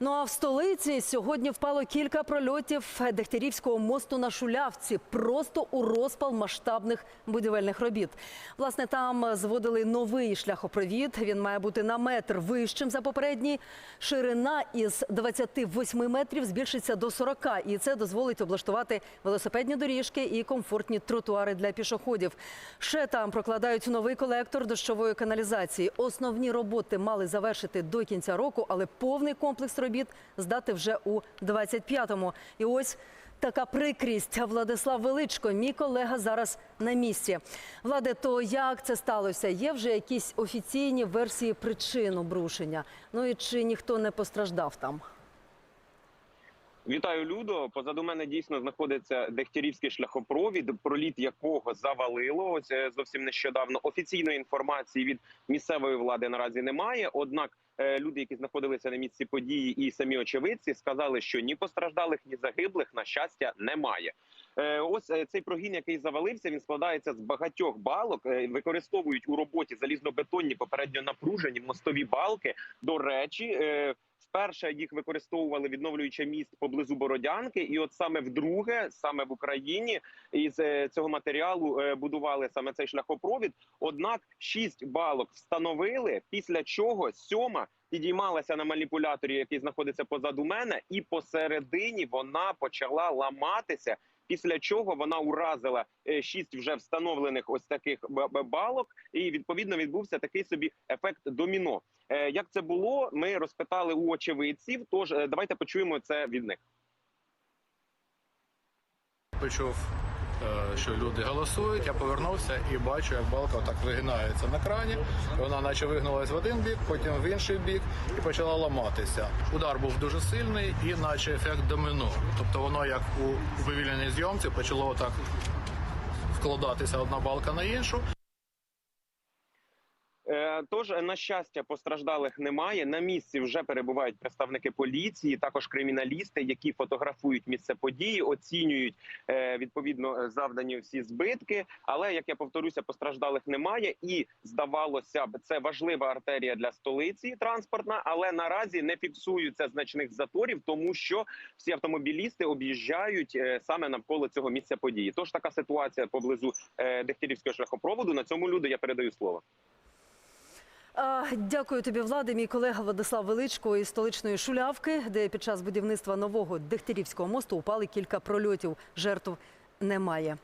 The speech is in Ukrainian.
Ну а в столиці сьогодні впало кілька прольотів Дегтярівського мосту на Шулявці, просто у розпал масштабних будівельних робіт. Власне, там зводили новий шляхопровід. Він має бути на метр вищим за попередній. Ширина із 28 метрів збільшиться до 40. І це дозволить облаштувати велосипедні доріжки і комфортні тротуари для пішоходів. Ще там прокладають новий колектор дощової каналізації. Основні роботи мали завершити до кінця року, але повний комплекс робіт здати вже у 25-му. І ось така прикрість. Владислав Величко, мій колега, зараз на місці. Владе, то як це сталося? Є вже якісь офіційні версії причин обрушення? Ну і чи ніхто не постраждав там? Вітаю, Людо. Позаду мене дійсно знаходиться Дегтярівський шляхопровід, проліт якого завалило ось е, зовсім нещодавно. Офіційної інформації від місцевої влади наразі немає. Однак люди, які знаходилися на місці події, і самі очевидці, сказали, що ні постраждалих, ні загиблих на щастя немає. Е, Ось е, цей прогін, який завалився, він складається з багатьох балок. Е, Використовують у роботі залізнобетонні попередньо напружені мостові балки. До речі, е, вперше їх використовували відновлюючи міст поблизу Бородянки, і от саме вдруге, саме в Україні, із е, цього матеріалу е, будували саме цей шляхопровід. Однак шість балок встановили, після чого сьома підіймалася на маніпуляторі, який знаходиться позаду мене, і посередині вона почала ламатися. Після чого вона уразила е, шість вже встановлених ось таких балок, і відповідно відбувся такий собі ефект доміно. Е, Як це було? Ми розпитали у очевидців. Тож е, давайте почуємо це від них. Почув, що люди голосують. Я повернувся і бачу, як балка так вигинається на крані. Вона наче вигнулася в один бік, потім в інший бік і почала ламатися. Удар був дуже сильний і наче ефект домино. Тобто воно як у вивільненій зйомці почало так вкладатися одна балка на іншу. Тож, на щастя, постраждалих немає. На місці вже перебувають представники поліції, також криміналісти, які фотографують місце події, оцінюють е, відповідно завдані всі збитки. Але як я повторюся, постраждалих немає. І здавалося б, це важлива артерія для столиці транспортна, але наразі не фіксуються значних заторів, тому що всі автомобілісти об'їжджають е, саме навколо цього місця події. Тож така ситуація поблизу е, Дегтярівського шляхопроводу. На цьому люди я передаю слово. Дякую тобі, Влади. Мій колега Владислав Величко із столичної Шулявки, де під час будівництва нового Дегтярівського мосту упали кілька прольотів. Жертв немає.